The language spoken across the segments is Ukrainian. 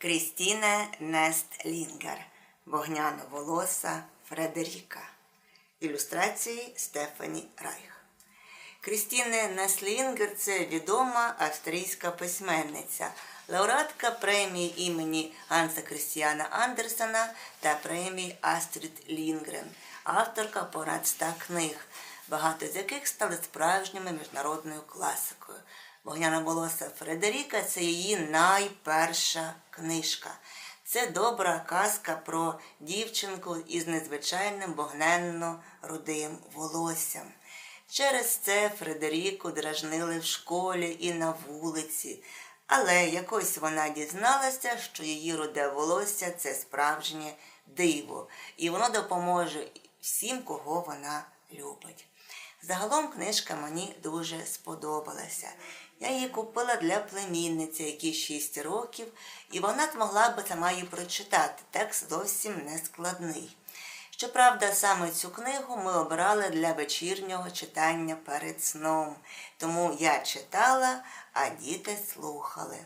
Крістіне Нестлінгер Вогняно-волоса Фредеріка. Ілюстрації Стефані Райх. Крістіне Неслінгер це відома австрійська письменниця, лауреатка премії імені Ганса Крістіана Андерсена та премії Астрід Лінгрен, авторка понад ста книг, багато з яких стали справжніми міжнародною класикою. Вогняна волоса Фредеріка це її найперша книжка. Це добра казка про дівчинку із незвичайним вогненно-рудим волоссям. Через це Фредеріку дражнили в школі і на вулиці, але якось вона дізналася, що її руде волосся це справжнє диво, і воно допоможе всім, кого вона любить. Загалом книжка мені дуже сподобалася. Я її купила для племінниці, якій 6 років, і вона змогла би сама її прочитати. Текст зовсім не складний. Щоправда, саме цю книгу ми обрали для вечірнього читання перед сном. Тому я читала, а діти слухали.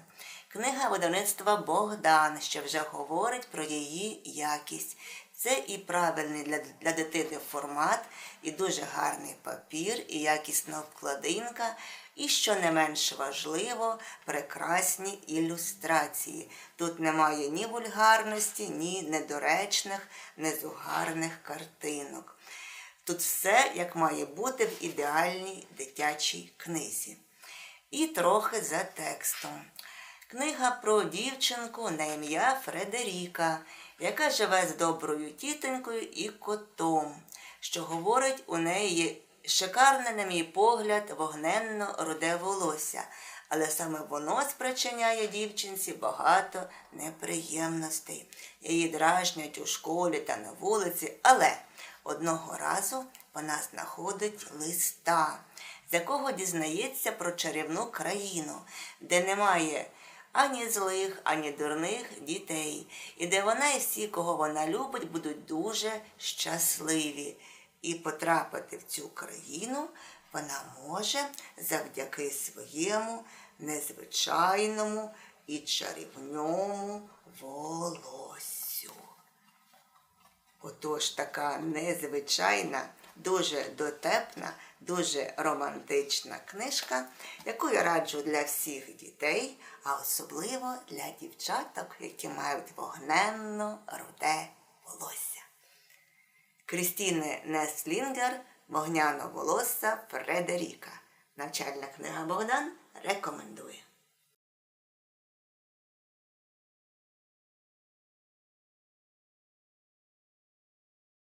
Книга видавництва Богдан, що вже говорить про її якість. Це і правильний для, для дитини формат, і дуже гарний папір, і якісна обкладинка, і, що не менш важливо, прекрасні ілюстрації. Тут немає ні вульгарності, ні недоречних, незугарних картинок. Тут все, як має бути в ідеальній дитячій книзі. І трохи за текстом. Книга про дівчинку на ім'я Фредеріка, яка живе з доброю тітонькою і котом, що говорить у неї шикарне, на мій погляд, вогненно руде волосся, але саме воно спричиняє дівчинці багато неприємностей. Її дражнять у школі та на вулиці, але одного разу вона знаходить листа, з якого дізнається про чарівну країну, де немає ані злих, ані дурних дітей, і де вона і всі, кого вона любить, будуть дуже щасливі. І потрапити в цю країну вона може завдяки своєму незвичайному і чарівному волосю. Отож така незвичайна, дуже дотепна, дуже романтична книжка, яку я раджу для всіх дітей, а особливо для дівчаток, які мають вогненно руде волосся. Крістіне Неслінгер Вогняно волосся Фредеріка. Навчальна книга Богдан рекомендує.